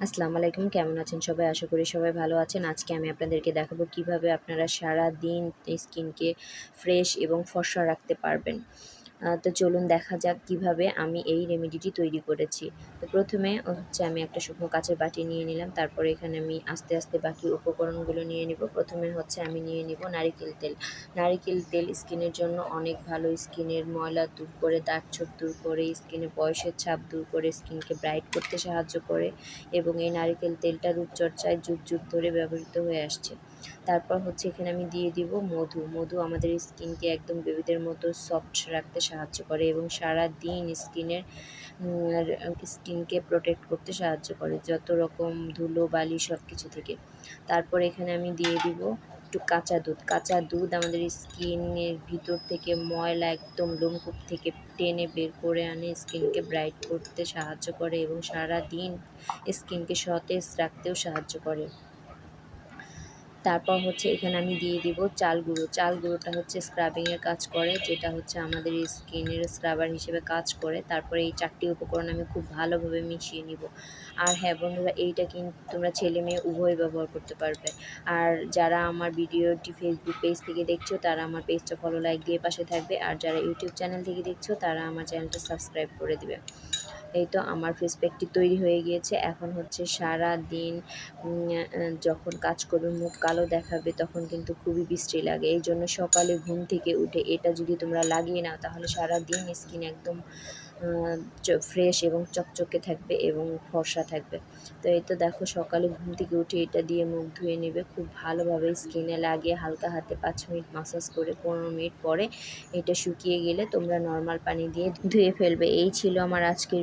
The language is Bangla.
আসসালামু আলাইকুম, কেমন আছেন সবাই? আশা করি সবাই ভালো আছেন। আজকে আমি আপনাদেরকে দেখাবো কীভাবে আপনারা সারা দিন স্কিনকে ফ্রেশ এবং ফর্সা রাখতে পারবেন। তো চলুন দেখা যাক কীভাবে আমি এই রেমেডিটি তৈরি করেছি। তো প্রথমে হচ্ছে আমি একটা শুকনো কাচের বাটি নিয়ে নিলাম, তারপরে এখানে আমি আস্তে আস্তে বাকি উপকরণগুলো নিয়ে নিব। প্রথমে হচ্ছে আমি নিয়ে নিব নারিকেল তেল। নারিকেল তেল স্কিনের জন্য অনেক ভালো। স্কিনের ময়লা দূর করে দাগ ছোপ দূর করে, স্কিনে বয়সের ছাপ দূর করে, স্কিনকে ব্রাইট করতে সাহায্য করে এবং এই নারিকেল তেলটা রূপচর্চায় যুগ যুগ ধরে ব্যবহৃত হয়ে আসছে। তারপর হচ্ছে এখানে আমি দিয়ে দিব মধু। মধু আমাদের স্কিনকে একদম বেবিদের মতো সফট রাখতে সাহায্য করে এবং সারা দিন স্কিনের স্কিনকে প্রোটেক্ট করতে সাহায্য করে যত রকম ধুলো, বালি সব কিছু থেকে। তারপর এখানে আমি দিয়ে দিব একটু কাঁচা দুধ। কাঁচা দুধ আমাদের স্কিনের ভিতর থেকে ময়লা একদম লোমকূপ থেকে টেনে বের করে আনে, স্কিনকে ব্রাইট করতে সাহায্য করে এবং সারা দিন স্কিনকে সতেজ রাখতেও সাহায্য করে। তারপর হচ্ছে এখানে আমি দিয়ে দিব চাল গুঁড়ো। চাল গুঁড়োটা হচ্ছে স্ক্রাবিংয়ের কাজ করে, যেটা হচ্ছে আমাদের স্কিনের স্ক্রাবার হিসেবে কাজ করে। তারপরে এই চারটি উপকরণ আমি খুব ভালোভাবে মিশিয়ে নিব। আর হ্যাঁ বন্ধুরা, এইটা কিন্তু তোমরা ছেলে মেয়ে উভয় ব্যবহার করতে পারবে। আর যারা আমার ভিডিওটি ফেসবুক পেজ থেকে দেখছ, তারা আমার পেজটা ফলো লাইক দিয়ে পাশে থাকবে। আর যারা ইউটিউব চ্যানেল থেকে দেখছ, তারা আমার চ্যানেলটা সাবস্ক্রাইব করে দেবে। এই তো আমার ফেস প্যাকটি তৈরি হয়ে গিয়েছে। এখন হচ্ছে সারা দিন যখন কাজ করবে, মুখ কালো দেখাবে, তখন কিন্তু খুবই বৃষ্টি লাগে। এই জন্য সকালে ঘুম থেকে উঠে এটা যদি তোমরা লাগিয়ে নাও, তাহলে সারা দিন স্কিন একদম ফ্রেশ এবং চকচকে থাকবে এবং ফর্সা থাকবে। তো এই তো দেখো সকালে ঘুম থেকে উঠে এটা দিয়ে মুখ ধুয়ে নেবে। খুব ভালোভাবে স্কিনে লাগিয়ে হালকা হাতে পাঁচ মিনিট মাসাজ করে পনেরো মিনিট পরে এটা শুকিয়ে গেলে তোমরা নর্মাল পানি দিয়ে ধুয়ে ফেলবে। এই ছিল আমার আজকের